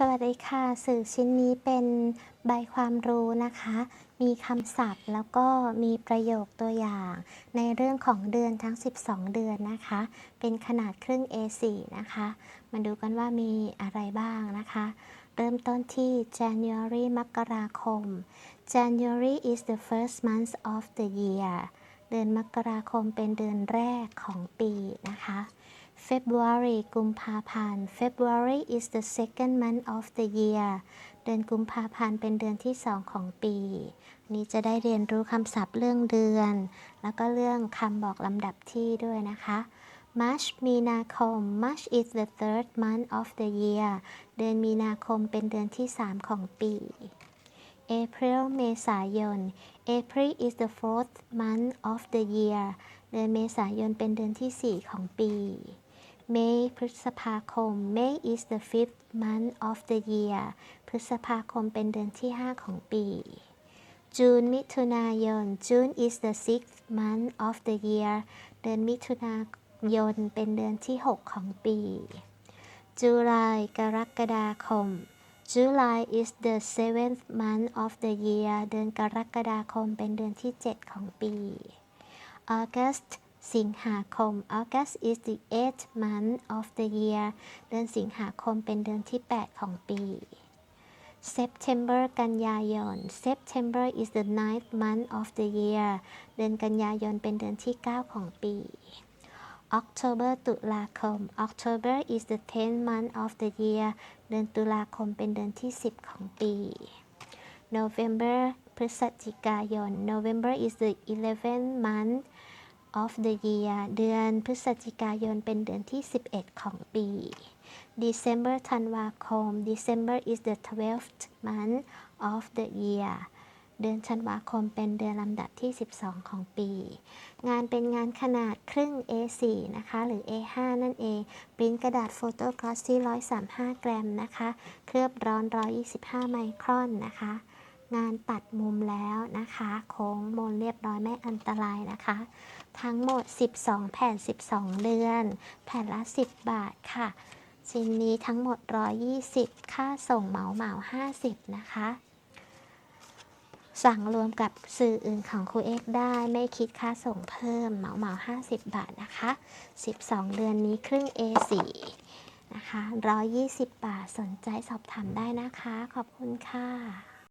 สวัสดีค่ะ สื่อชิ้นนี้เป็นใบความรู้นะคะ มีคำศัพท์แล้วก็มีประโยคตัวอย่าง ในเรื่องของเดือนทั้ง 12 เดือนนะคะ เป็นขนาดครึ่ง A4 นะคะ มาดูกันว่ามีอะไรบ้างนะคะ เริ่มต้นที่ January มกราคม January is the first month of the year เดือนมกราคมเป็นเดือนแรกของปีนะคะ February กุมภาพันธ์ February is the second month of the year เดือนกุมภาพันธ์เป็นเดือนที่สองของปี นี้จะได้เรียนรู้คำศัพท์เรื่องเดือน แล้วก็เรื่องคำบอกลำดับที่ด้วยนะคะ March มีนาคม March is the third month of the year เดือนมีนาคมเป็นเดือนที่3ของปี April เมษายน April is the fourth month of the year เดือนเมษายนเป็นเดือนที่4ของปี May พฤษภาคม May is the fifth month of the year พฤษภาคมเป็นเดือนที่ 5 ของปี June มิถุนายน June is the sixth month of the year เดือนมิถุนายนเป็นเดือนที่ 6 ของปี July กรกฎาคม July is the seventh month of the year เดือนกรกฎาคมเป็นเดือนที่ 7 ของปี August สิงหาคม August is the eighth month of the year เดือนสิงหาคมเป็นเดือนที่ 8 ของปี September กันยายน September is the ninth month of the year เดือนกันยายนเป็นเดือนที่ 9 ของปี October ตุลาคม October is the tenth month of the year เดือนตุลาคมเป็นเดือนที่ 10 ของปี November พฤศจิกายน November is the eleventh month of the year เดือนพฤศจิกายนเป็นเดือนที่ 11 ของปี December ธันวาคม December is the twelfth month of the year เดือนธันวาคมเป็นเดือนลำดับที่ 12 ของปี งานเป็นงานขนาดครึ่ง A4 นะคะ หรือ A5 นั่นเองปริ้นกระดาษโฟโต้กลอสซี่ 135 กรัมนะคะ เคลือบร้อน 125 ไมครอนนะคะ งานตัดมุมแล้วนะคะ โค้งมนเรียบร้อยไม่อันตรายนะคะ ทั้งหมด 12 แผ่น 12 เดือน แผ่นละ 10 บาทค่ะชิ้นนี้ทั้งหมด 120 ค่าส่งเหมาเหมา50 นะคะ สั่งรวมกับสื่ออื่นของครูเอ็กได้ไม่คิดค่าส่งเพิ่มเหมาเหมา50 บาทนะคะ 12 เดือนนี้ครึ่ง A4 นะคะ 120 บาทสนใจสอบถามได้นะคะ ขอบคุณค่ะ